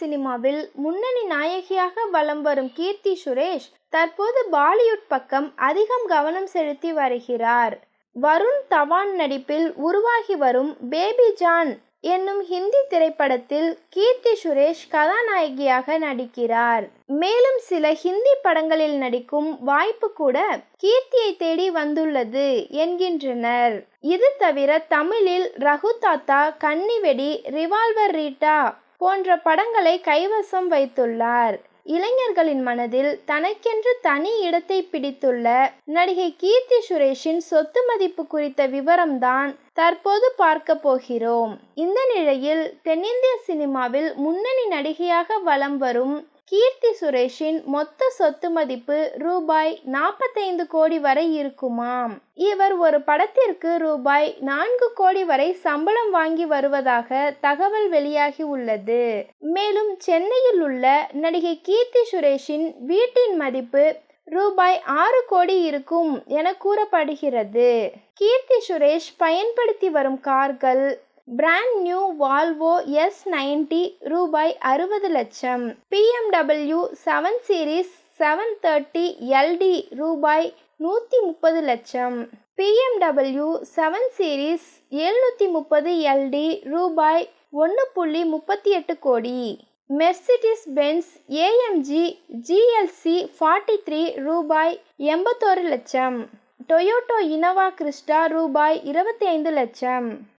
சினிமாவில் முன்னணி நாயகியாக வலம் வரும் கீர்த்தி சுரேஷ் தற்போது பாலிவுட் பக்கம் அதிகம் கவனம் செலுத்தி வருகிறார். வருண் தவான் நடிப்பில் உருவாகி வரும் பேபி ஜான் என்னும் ஹிந்தி திரைப்படத்தில் கீர்த்தி சுரேஷ் கதாநாயகியாக நடிக்கிறார். மேலும் சில ஹிந்தி படங்களில் நடிக்கும் வாய்ப்பு கூட கீர்த்தியை தேடி வந்துள்ளது என்கின்றனர். இது தவிர தமிழில் ரகு தாத்தா கன்னிவெடி ரிவால்வர் ரீட்டா போன்ற படங்களை கைவசம் வைத்துள்ளார். இளைஞர்களின் மனதில் தனக்கென்று தனி இடத்தை பிடித்துள்ள நடிகை கீர்த்தி சுரேஷின் சொத்து மதிப்பு குறித்த விவரம்தான் தற்போது பார்க்க போகிறோம். இந்த நிலையில் தென்னிந்திய சினிமாவில் முன்னணி நடிகையாக வலம் வரும் கீர்த்தி சுரேஷின் மொத்த சொத்து மதிப்பு ரூபாய் நாற்பத்தைந்து கோடி வரை இருக்குமாம். இவர் ஒரு படத்திற்கு ரூபாய் நான்கு கோடி வரை சம்பளம் வாங்கி வருவதாக தகவல் வெளியாகி உள்ளது. மேலும் சென்னையில் உள்ள நடிகை கீர்த்தி சுரேஷின் வீட்டின் மதிப்பு ரூபாய் ஆறு கோடி இருக்கும் என கூறப்படுகிறது. கீர்த்தி சுரேஷ் பயன்படுத்தி வரும் கார்கள் brand new Volvo S ninety ரூபாய் அறுபது லட்சம். BMW seven series seven thirty LD ரூபாய் நூற்றி முப்பது லட்சம். பிஎம்டபிள்யூ செவன் சீரீஸ் எழுநூற்றி முப்பது எல்டி ரூபாய் ஒன்று புள்ளி முப்பத்தி எட்டு கோடி. Mercedes Benz AMG GLC forty three ரூபாய் எண்பத்தோரு லட்சம். டொயோட்டோ இனோவா கிறிஸ்டா ரூபாய் இருபத்தி ஐந்து லட்சம்.